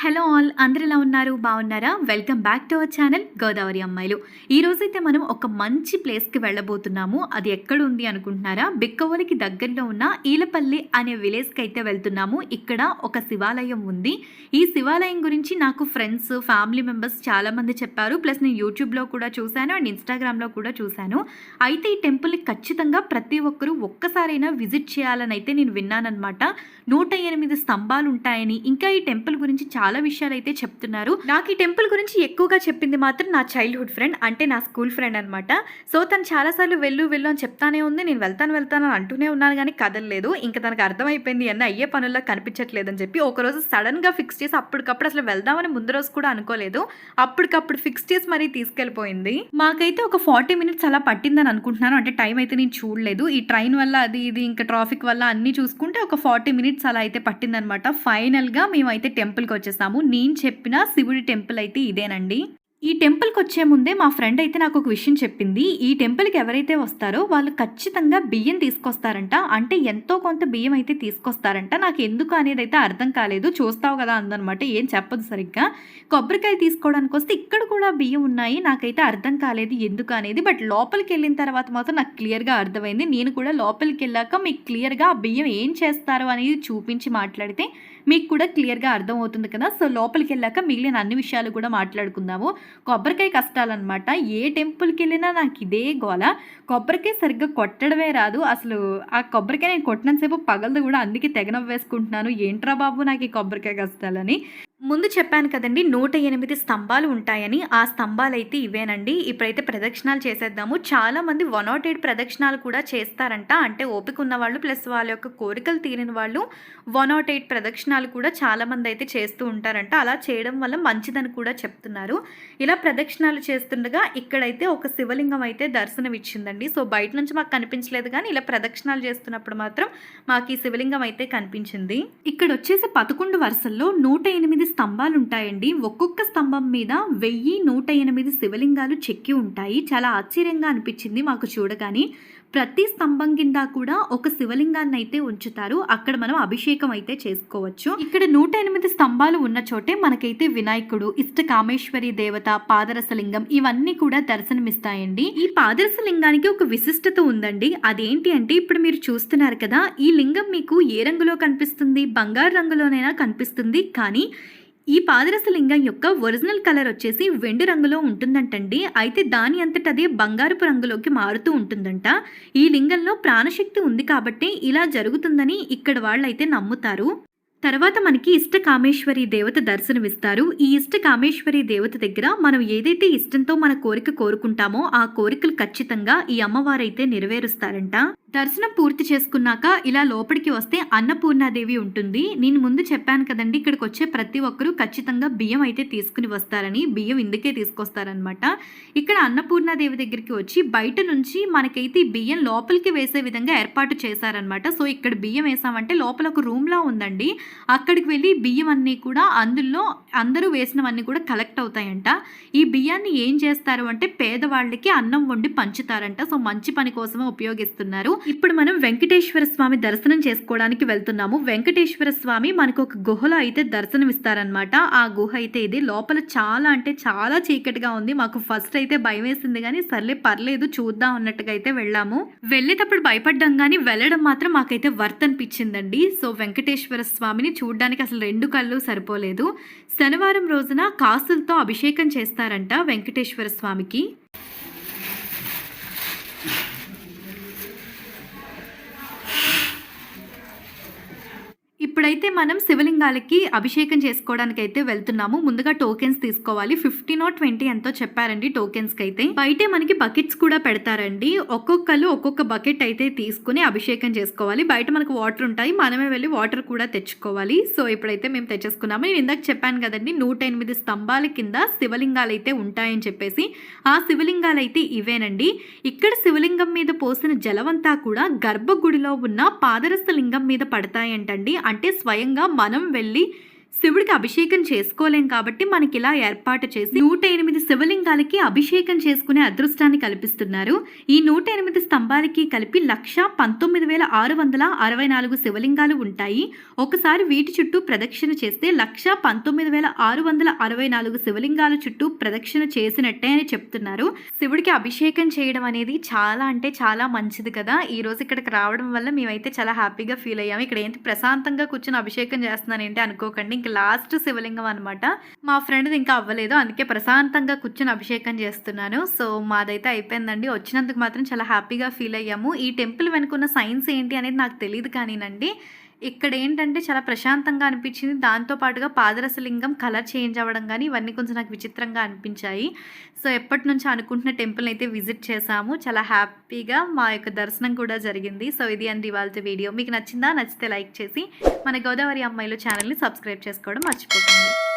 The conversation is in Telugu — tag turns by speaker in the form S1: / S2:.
S1: హలో ఆల్ అందరు ఎలా ఉన్నారు? బాగున్నారా? Welcome back to our channel Godavari అమ్మాయిలు. ఈ రోజైతే మనం ఒక మంచి ప్లేస్కి వెళ్ళబోతున్నాము. అది ఎక్కడ ఉంది అనుకుంటున్నారా? బిక్కవలికి దగ్గరలో ఉన్న ఈలపల్లి అనే విలేజ్కి అయితే వెళ్తున్నాము. ఇక్కడ ఒక శివాలయం ఉంది. ఈ శివాలయం గురించి నాకు ఫ్రెండ్స్ ఫ్యామిలీ మెంబర్స్ చాలామంది చెప్పారు. ప్లస్ నేను యూట్యూబ్లో కూడా చూశాను అండ్ ఇన్స్టాగ్రామ్లో కూడా చూశాను. అయితే ఈ టెంపుల్ని ఖచ్చితంగా ప్రతి ఒక్కరూ ఒక్కసారైనా విజిట్ చేయాలని అయితే నేను విన్నానమాట నూట ఎనిమిది స్తంభాలు ఉంటాయని ఇంకా ఈ టెంపుల్ గురించి చాలా చాలా విషయాలు అయితే చెప్తున్నారు. నాకు ఈ టెంపుల్ గురించి ఎక్కువగా చెప్పింది మాత్రం నా చైల్డ్హుడ్ ఫ్రెండ్ అంటే నా స్కూల్ ఫ్రెండ్ అనమాట సో తను చాలాసార్లు వెళ్ళు వెళ్ళు అని చెప్తానే ఉంది. నేను వెళ్తాను వెళ్తాను అని అంటూనే ఉన్నాను కానీ కదలలేదు. ఇంకా తనకు అర్థమైపోయింది అన్న అయ్యే పనుల్లో కనిపించట్లేదని చెప్పి ఒకరోజు సడన్గా ఫిక్స్ చేసి అప్పటికప్పుడు అసలు వెళ్దామని ముందు రోజు కూడా అనుకోలేదు. అప్పటికప్పుడు ఫిక్స్ చేసి మరీ తీసుకెళ్ళిపోయింది. మాకైతే ఒక ఫార్టీ మినిట్స్ అలా పట్టిందని అనుకుంటున్నాను. అంటే టైం అయితే నేను చూడలేదు. ఈ ట్రైన్ వల్ల అది ఇది ఇంకా ట్రాఫిక్ వల్ల అన్ని చూసుకుంటే ఒక ఫార్టీ మినిట్స్ అలా అయితే పట్టిందనమాట ఫైనల్గా మేమైతే టెంపుల్కి వచ్చేసాము నేను చెప్పిన శివుడి టెంపుల్ అయితే ఇదేనండి. ఈ టెంపుల్కి వచ్చే ముందే మా ఫ్రెండ్ అయితే నాకు ఒక విషయం చెప్పింది. ఈ టెంపుల్కి ఎవరైతే వస్తారో వాళ్ళు ఖచ్చితంగా బియ్యం తీసుకొస్తారంట. అంటే ఎంతో కొంత బియ్యం అయితే తీసుకొస్తారంట. నాకు ఎందుకు అనేది అయితే అర్థం కాలేదు. చూస్తావు కదా అందనమాట. ఏం చెప్పదు సరిగ్గా. కొబ్బరికాయ తీసుకోవడానికి వస్తే ఇక్కడ కూడా బియ్యం ఉన్నాయి. నాకైతే అర్థం కాలేదు ఎందుకు అనేది. బట్ లోపలికి వెళ్ళిన తర్వాత మాత్రం నాకు క్లియర్గా అర్థమైంది. నేను కూడా లోపలికి వెళ్ళాక మీకు క్లియర్గా ఆ బియ్యం ఏం చేస్తారు అనేది చూపించి మాట్లాడితే మీకు కూడా క్లియర్గా అర్థమవుతుంది కదా. సో లోపలికి వెళ్ళాక మిగిలిన అన్ని విషయాలు కూడా మాట్లాడుకుందాము. కొబ్బరికాయ కష్టాలన్నమాట. ఏ టెంపుల్కి వెళ్ళినా నాకు ఇదే గోల. కొబ్బరికాయ సరిగ్గా కొట్టడమే రాదు. అసలు ఆ కొబ్బరికాయ నేను కొట్టినంతసేపు పగలదు కూడా అందుకే తెగ నవ్వేసుకుంటున్నాను. ఏంట్రా బాబు నాకు ఈ కొబ్బరికాయ కష్టాలని? ముందు చెప్పాను కదండి నూట ఎనిమిది స్తంభాలు ఉంటాయని. ఆ స్తంభాలు అయితే ఇవేనండి. ఇప్పుడైతే ప్రదక్షిణాలు చేసేద్దాము. చాలా మంది వన్ నాట్ ఎయిట్ ప్రదక్షిణాలు కూడా చేస్తారంట. అంటే ఓపిక ఉన్న వాళ్ళు ప్లస్ వాళ్ళ యొక్క కోరికలు తీరిన వాళ్ళు వన్ నాట్ ఎయిట్ ప్రదక్షిణాలు కూడా చాలా మంది అయితే చేస్తూ ఉంటారంట. అలా చేయడం వల్ల మంచిదని కూడా చెప్తున్నారు. ఇలా ప్రదక్షిణాలు చేస్తుండగా ఇక్కడైతే ఒక శివలింగం అయితే దర్శనం ఇచ్చిందండి సో బయట నుంచి మాకు కనిపించలేదు కానీ ఇలా ప్రదక్షిణాలు చేస్తున్నప్పుడు మాత్రం మాకు ఈ శివలింగం అయితే కనిపించింది. ఇక్కడ వచ్చేసి పదకొండు వరుసల్లో నూట ఎనిమిది స్తంభాలు ఉంటాయండి ఒక్కొక్క స్తంభం మీద వెయ్యి నూట ఎనిమిది శివలింగాలు చెక్కి ఉంటాయి. చాలా ఆశ్చర్యంగా అనిపించింది మాకు చూడగానే. ప్రతి స్తంభం కింద కూడా ఒక శివలింగాన్ని అయితే ఉంచుతారు. అక్కడ మనం అభిషేకం అయితే చేసుకోవచ్చు. ఇక్కడ నూట ఎనిమిది స్తంభాలు ఉన్న చోటే మనకైతే వినాయకుడు ఇష్ట కామేశ్వరి దేవత పాదరసలింగం ఇవన్నీ కూడా దర్శనమిస్తాయండి. ఈ పాదరసలింగానికి ఒక విశిష్టత ఉందండి. అదేంటి అంటే ఇప్పుడు మీరు చూస్తున్నారు కదా ఈ లింగం మీకు ఏ రంగులో కనిపిస్తుంది? బంగారు రంగులోనైనా కనిపిస్తుంది. కానీ ఈ పాదరసలింగం యొక్క ఒరిజినల్ కలర్ వచ్చేసి వెండి రంగులో ఉంటుందంటండి. అయితే దాని అంతటదే బంగారపు రంగులోకి మారుతూ ఉంటుందంట. ఈ లింగంలో ప్రాణశక్తి ఉంది కాబట్టి ఇలా జరుగుతుందని ఇక్కడ వాళ్ళైతే నమ్ముతారు. తర్వాత మనకి ఇష్ట కామేశ్వరి దేవత దర్శనమిస్తారు. ఈ ఇష్ట కామేశ్వరి దేవత దగ్గర మనం ఏదైతే ఇష్టంతో మన కోరిక కోరుకుంటామో ఆ కోరికలు ఖచ్చితంగా ఈ అమ్మవారైతే నెరవేరుస్తారంట. దర్శనం పూర్తి చేసుకున్నాక ఇలా లోపలికి వస్తే అన్నపూర్ణాదేవి ఉంటుంది. నేను ముందు చెప్పాను కదండి ఇక్కడికి వచ్చే ప్రతి ఒక్కరూ ఖచ్చితంగా బియ్యం అయితే తీసుకుని వస్తారని బియ్యం ఇందుకే తీసుకొస్తారనమాట ఇక్కడ అన్నపూర్ణాదేవి దగ్గరికి వచ్చి బయట నుంచి మనకైతే బియ్యం లోపలికి వేసే విధంగా ఏర్పాటు చేశారనమాట సో ఇక్కడ బియ్యం వేసామంటే లోపల ఒక రూమ్లా ఉందండి. అక్కడికి వెళ్ళి బియ్యం అన్నీ కూడా అందులో అందరూ వేసినవన్నీ కూడా కలెక్ట్ అవుతాయంట. ఈ బియ్యాన్ని ఏం చేస్తారు అంటే పేదవాళ్ళకి అన్నం వండి పంచుతారంట. సో మంచి పని కోసమే ఉపయోగిస్తున్నారు. ఇప్పుడు మనం వెంకటేశ్వర స్వామి దర్శనం చేసుకోవడానికి వెళ్తున్నాము. వెంకటేశ్వర స్వామి మనకు ఒక గుహలో అయితే దర్శనం ఇస్తారనమాట ఆ గుహ అయితే ఇది. లోపల చాలా అంటే చాలా చీకటిగా ఉంది. మాకు ఫస్ట్ అయితే భయం వేసింది కానీ సర్లే పర్లేదు చూద్దాం అన్నట్టుగా అయితే వెళ్ళాము. వెళ్ళేటప్పుడు భయపడ్డాం కానీ వెళ్ళడం మాత్రం మాకైతే వర్త్ అనిపించిందండి. సో వెంకటేశ్వర స్వామిని చూడడానికి అసలు రెండు కళ్ళు సరిపోలేదు. శనివారం రోజున కాసులతో అభిషేకం చేస్తారంట వెంకటేశ్వర స్వామికి. ఇప్పుడైతే మనం శివలింగాలకి అభిషేకం చేసుకోవడానికి అయితే వెళ్తున్నాము. ముందుగా టోకెన్స్ తీసుకోవాలి. ఫిఫ్టీన్ ఆర్ ట్వంటీ ఎంతో చెప్పారండి టోకెన్స్కి అయితే బయటే మనకి బకెట్స్ కూడా పెడతారండి. ఒక్కొక్కరు ఒక్కొక్క బకెట్ అయితే తీసుకుని అభిషేకం చేసుకోవాలి. బయట మనకు వాటర్ ఉంటాయి. మనమే వెళ్ళి వాటర్ కూడా తెచ్చుకోవాలి. సో ఇప్పుడైతే మేము తెచ్చేసుకున్నాము. నేను ఇందాక చెప్పాను కదండి నూట ఎనిమిది స్తంభాల కింద శివలింగాలు అయితే ఉంటాయని చెప్పేసి. ఆ శివలింగాలు అయితే ఇవేనండి. ఇక్కడ శివలింగం మీద పోసిన జలమంతా కూడా గర్భగుడిలో ఉన్న పాదరస లింగం మీద పడతాయంటండి. అంటే స్వయంగా మనం వెళ్ళి శివుడికి అభిషేకం చేసుకోలేం కాబట్టి మనకి ఇలా ఏర్పాటు చేసి నూట ఎనిమిది శివలింగాలకి అభిషేకం చేసుకునే అదృష్టాన్ని కల్పిస్తున్నారు. ఈ నూట ఎనిమిది స్తంభాలకి కలిపి లక్ష పంతొమ్మిది వేల ఆరు వందల అరవై నాలుగు శివలింగాలు ఉంటాయి. ఒకసారి వీటి చుట్టూ ప్రదక్షిణ చేస్తే లక్ష పంతొమ్మిది వేల ఆరు వందల అరవై నాలుగు శివలింగాల చుట్టూ ప్రదక్షిణ చేసినట్టే అని చెప్తున్నారు. శివుడికి అభిషేకం చేయడం అనేది చాలా అంటే చాలా మంచిది కదా. ఈ రోజు ఇక్కడికి రావడం వల్ల మేమైతే చాలా హ్యాపీగా ఫీల్ అయ్యాము. ఇక్కడ ఏంటి ప్రశాంతంగా కూర్చొని అభిషేకం చేస్తున్నాను ఏంటి అనుకోకండి. ఇంకా లాస్ట్ శివలింగం అనమాట మా ఫ్రెండ్ది ఇంకా అవ్వలేదు. అందుకే ప్రశాంతంగా కూర్చొని అభిషేకం చేస్తున్నాను. సో మాదైతే అయిపోయిందండి. వచ్చినందుకు మాత్రం చాలా హ్యాపీగా ఫీల్ అయ్యాము. ఈ టెంపుల్ వెనుకున్న సైన్స్ ఏంటి అనేది నాకు తెలియదు కానీనండి. ఇక్కడ ఏంటంటే చాలా ప్రశాంతంగా అనిపించింది. దాంతో పాటుగా పాదరసలింగం కలర్ చేంజ్ అవ్వడం కానీ ఇవన్నీ కొంచెం నాకు విచిత్రంగా అనిపించాయి. సో ఎప్పటి నుంచి అనుకుంటున్న టెంపుల్ అయితే విజిట్ చేశాము. చాలా హ్యాపీగా మా యొక్క దర్శనం కూడా జరిగింది. సో ఇది అండి ఇవాళ వీడియో. మీకు నచ్చిందా? నచ్చితే లైక్ చేసి మన గోదావరి అమ్మాయిలు ఛానల్ని సబ్స్క్రైబ్ చేసుకోవడం మర్చిపోకండి.